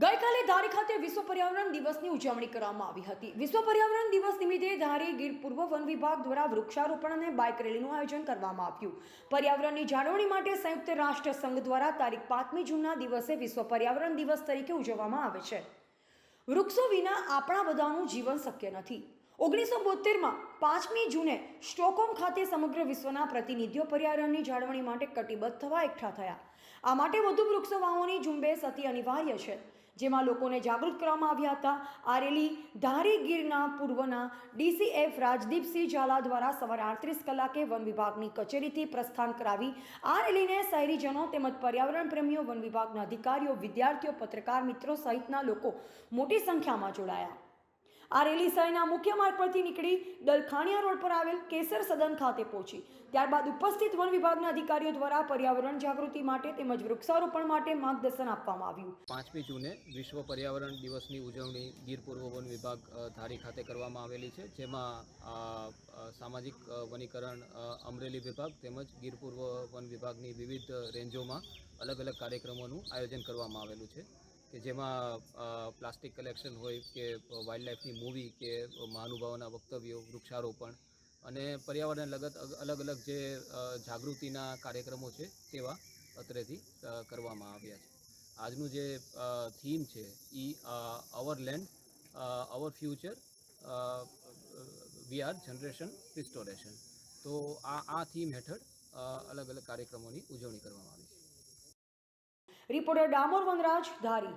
ગઈકાલે ધારી ખાતે વિશ્વ પર્યાવરણ દિવસની ઉજવણી કરવામાં આવી હતી. વિશ્વ પર્યાવરણ દિવસ નિમિત્તે ધારી ગીર પૂર્વ વન વિભાગ દ્વારા વૃક્ષારોપણ અને બાઇક રેલીનું આયોજન કરવામાં આવ્યું. પર્યાવરણની જાળવણી માટે સંયુક્ત રાષ્ટ્ર સંઘ દ્વારા તારીખ પાંચમી જૂનના દિવસે વિશ્વ પર્યાવરણ દિવસ તરીકે ઉજવવામાં આવે છે. વૃક્ષો વિના આપણા બધાનું જીવન શક્ય નથી. ઓગણીસો બોતેરમાં પાંચમી જૂને સ્ટોકહોમ ખાતે સમગ્ર વિશ્વના પ્રતિનિધિઓ પર્યાવરણની જાળવણી માટે કટિબદ્ધ થવા એકઠા થયા. આ માટે વધુ વૃક્ષો વાવવાની ઝુંબેશ અતિ અનિવાર્ય છે. જેમાં લોકોને જાગૃત કરવામાં આવ્યા હતા. આ રેલી ધારી ગીરના પૂર્વના ડીસીએફ રાજદીપસિંહ ઝાલા દ્વારા સવારે આડત્રીસ કલાકે વન વિભાગની કચેરીથી પ્રસ્થાન કરાવી. આ રેલીને શહેરીજનો તેમજ પર્યાવરણ પ્રેમીઓ, વન વિભાગના અધિકારીઓ, વિદ્યાર્થીઓ, પત્રકાર મિત્રો સહિતના લોકો મોટી સંખ્યામાં જોડાયા. આ રેલી શહેરના મુખ્ય માર્ગ પરથી નીકળી દલખાણિયા રોડ પર આવેલ કેસર સદન ખાતે પહોંચી. ત્યારબાદ ઉપસ્થિત વન વિભાગના અધિકારીઓ દ્વારા પર્યાવરણ જાગૃતિ માટે તેમજ વૃક્ષારોપણ માટે માર્ગદર્શન આપવામાં આવ્યું. પાંચમી જૂને વિશ્વ પર્યાવરણ દિવસની ઉજવણી ગીર પૂર્વ વન વિભાગ ધારી ખાતે કરવામાં આવેલી છે, જેમાં સામાજિક વનીકરણ અમરેલી વિભાગ તેમજ ગીર પૂર્વ વન વિભાગની વિવિધ રેન્જોમાં અલગ અલગ કાર્યક્રમોનું આયોજન કરવામાં આવેલું છે. કે જેમાં પ્લાસ્ટિક કલેક્શન હોય કે વાઇલ્ડ લાઈફની મૂવી કે મહાનુભાવોના વક્તવ્યો, વૃક્ષારોપણ અને પર્યાવરણ લગત અલગ અલગ જે જાગૃતિના કાર્યક્રમો છે તેવા અત્રેથી કરવામાં આવ્યા છે. આજનું જે થીમ છે એ our land our future we are generation restoration તો આ આ થીમ હેઠળ અલગ અલગ કાર્યક્રમોની ઉજવણી કરવામાં આવી છે. રિપોર્ટર ડામોર વનરાજ, ધારી.